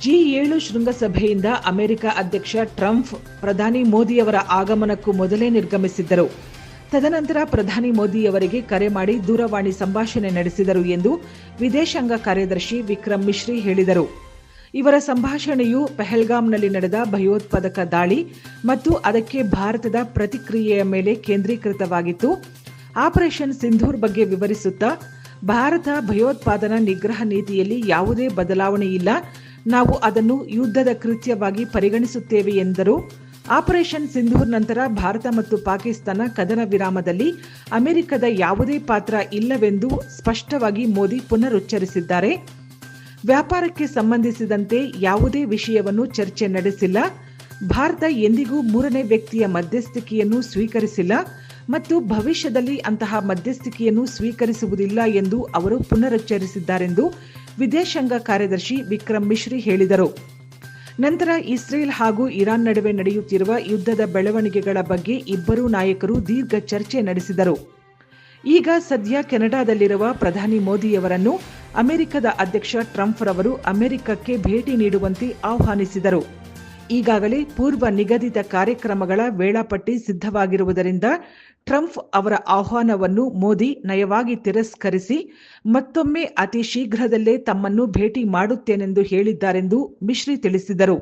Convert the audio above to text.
G ಏಳು ಶೃಂಗಸಭೆಯಿಂದ America ಅಧ್ಯಕ್ಷ Trump, ಪ್ರಧಾನಿ ಮೋದಿಯವರ ಆಗಮನಕ್ಕೂ ಮೊದಲೇ ನಿರ್ಗಮಿಸಿದ್ದರು. ತದನಂತರ ಪ್ರಧಾನಿ ಮೋದಿಯವರಿಗೆ ಕರೆ ಮಾಡಿ ದೂರವಾಣಿ ಸಂಭಾಷಣೆ ನಡೆಸಿದರು ಎಂದು ವಿದೇಶಾಂಗ ಕಾರ್ಯದರ್ಶಿ ವಿಕ್ರಮ್ ಮಿಶ್ರಿ ಹೇಳಿದರು. ಇವರ ಸಂಭಾಷಣೆಯು ಪೆಹಲ್ಗಾಮ್ನಲ್ಲಿ ನಡೆದ ಭಯೋತ್ಪಾದಕ ದಾಳಿ ಮತ್ತು ಅದಕ್ಕೆ ಭಾರತದ ಪ್ರತಿಕ್ರಿಯೆಯ ಮೇಲೆ ಕೇಂದ್ರೀಕೃತವಾಗಿತ್ತು. ಆಪರೇಷನ್ ಸಿಂಧೂರ್ ಬಗ್ಗೆ ವಿವರಿಸುತ್ತಾ, ಭಾರತ ಭಯೋತ್ಪಾದನಾ ನಿಗ್ರಹ ನೀತಿಯಲ್ಲಿ ಯಾವುದೇ ಬದಲಾವಣೆ ಇಲ್ಲ ನಾವು ಅದನ್ನು ಯುದ್ಧದ ಕೃತ್ಯವಾಗಿ ಪರಿಗಣಿಸುತ್ತೇವೆ ಎಂದರು. ಆಪರೇಷನ್ ಸಿಂಧೂರ್ ನಂತರ ಭಾರತ ಮತ್ತು ಪಾಕಿಸ್ತಾನ ಕದನ ವಿರಾಮದಲ್ಲಿ ಅಮೆರಿಕದ ಯಾವುದೇ ಪಾತ್ರ ಇಲ್ಲವೆಂದು ಸ್ಪಷ್ಟವಾಗಿ ಮೋದಿ ಪುನರುಚ್ಚರಿಸಿದ್ದಾರೆ. ವ್ಯಾಪಾರಕ್ಕೆ ಸಂಬಂಧಿಸಿದಂತೆ ಯಾವುದೇ ವಿಷಯವನ್ನು ಚರ್ಚೆ ನಡೆಸಿಲ್ಲ. ಭಾರತ ಎಂದಿಗೂ ಮೂರನೇ ವ್ಯಕ್ತಿಯ ಮಧ್ಯಸ್ಥಿಕೆಯನ್ನು ಸ್ವೀಕರಿಸಿಲ್ಲ ಮತ್ತು ಭವಿಷ್ಯದಲ್ಲಿ ಅಂತಹ ಮಧ್ಯಸ್ಥಿಕೆಯನ್ನು ಸ್ವೀಕರಿಸುವುದಿಲ್ಲ ಎಂದು ಅವರು ಪುನರುಚ್ಚರಿಸಿದ್ದಾರೆಂದು ವಿದೇಶಾಂಗ ಕಾರ್ಯದರ್ಶಿ ವಿಕ್ರಮ್ ಮಿಶ್ರಿ ಹೇಳಿದರು. ನಂತರ ಇಸ್ರೇಲ್ ಹಾಗೂ ಇರಾನ್ ನಡುವೆ ನಡೆಯುತ್ತಿರುವ ಯುದ್ಧದ ಬೆಳವಣಿಗೆಗಳ ಬಗ್ಗೆ ಇಬ್ಬರೂ ನಾಯಕರು ದೀರ್ಘ ಚರ್ಚೆ ನಡೆಸಿದರು. ಈಗ ಸದ್ಯ ಕೆನಡಾದಲ್ಲಿರುವ ಪ್ರಧಾನಿ ಮೋದಿಯವರನ್ನು ಅಮೆರಿಕದ ಅಧ್ಯಕ್ಷ ಟ್ರಂಪ್ ರವರು ಅಮೆರಿಕಕ್ಕೆ ಭೇಟಿ ನೀಡುವಂತೆ ಆಹ್ವಾನಿಸಿದರು. ಈಗಾಗಲೇ ಪೂರ್ವ ನಿಗದಿತ ಕಾರ್ಯಕ್ರಮಗಳ ವೇಳಾಪಟ್ಟಿ ಸಿದ್ಧವಾಗಿರುವುದರಿಂದ ಟ್ರಂಪ್ ಅವರ ಆಹ್ವಾನವನ್ನು ಮೋದಿ ನಯವಾಗಿ ತಿರಸ್ಕರಿಸಿ ಮತ್ತೊಮ್ಮೆ ಅತಿ ಶೀಘ್ರದಲ್ಲೇ ತಮ್ಮನ್ನು ಭೇಟಿ ಮಾಡುತ್ತೇನೆಂದು ಹೇಳಿದ್ದಾರೆಂದು ಮಿಶ್ರಿ ತಿಳಿಸಿದರು.